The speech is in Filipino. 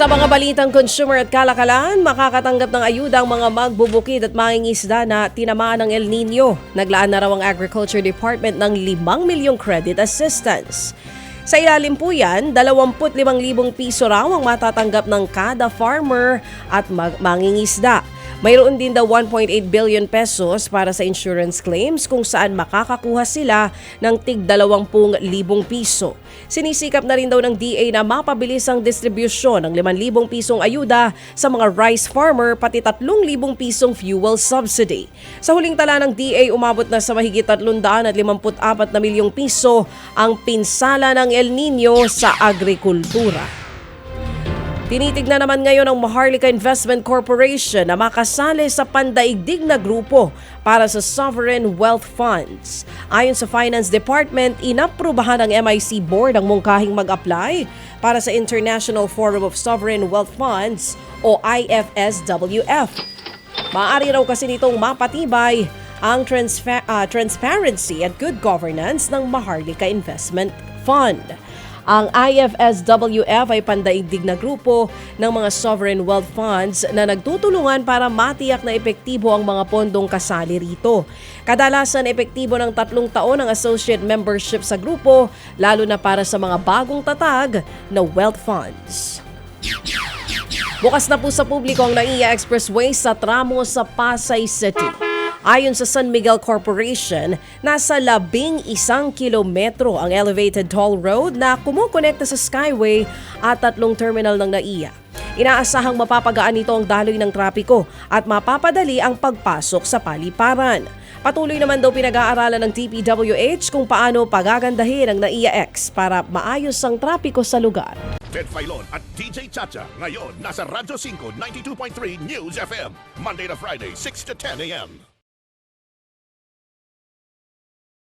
Sa mga balitang consumer at kalakalan, makakatanggap ng ayuda ang mga magbubukid at mangingisda na tinamaan ng El Nino. Naglaan na raw ang Agriculture Department ng 5 milyong credit assistance. Sa ilalim po yan, 25,000 piso raw ang matatanggap ng kada farmer at mangingisda. Mayroon din daw 1.8 billion pesos para sa insurance claims kung saan makakakuha sila ng tig 20,000 piso. Sinisikap na rin daw ng DA na mapabilis ang distribusyon ng 5,000 pisong ayuda sa mga rice farmer pati 3,000 pisong fuel subsidy. Sa huling tala ng DA, umabot na sa mahigit 354 na milyong piso ang pinsala ng El Nino sa agrikultura. Tinitignan naman ngayon ng Maharlika Investment Corporation na makasali sa pandaigdig na grupo para sa Sovereign Wealth Funds. Ayon sa Finance Department, inaprubahan ng MIC Board ang mungkahing mag-apply para sa International Forum of Sovereign Wealth Funds o IFSWF. Maaari raw kasi nitong mapatibay ang transfa- ah, transparency at good governance ng Maharlika Investment Fund. Ang IFSWF ay pandaigdig na grupo ng mga sovereign wealth funds na nagtutulungan para matiyak na epektibo ang mga pondong kasali rito. Kadalasan epektibo ng tatlong taon ang associate membership sa grupo, lalo na para sa mga bagong tatag na wealth funds. Bukas na po sa publiko ang NAIA Expressway sa tramo sa Pasay City. Ayon sa San Miguel Corporation, nasa labing isang kilometro ang elevated toll road na kumukonekta sa Skyway at tatlong terminal ng NAIA. Inaasahang mapapagaan nito ang daloy ng trapiko at mapapadali ang pagpasok sa paliparan. Patuloy naman daw pinag-aaralan ng TPWH kung paano pagagandahin ang NAIA X para maayos ang trapiko sa lugar. Ted Filon at DJ Chacha. Ngayon, nasa Radyo 5, 92.3 News FM. Monday to Friday, 6 to 10 a.m.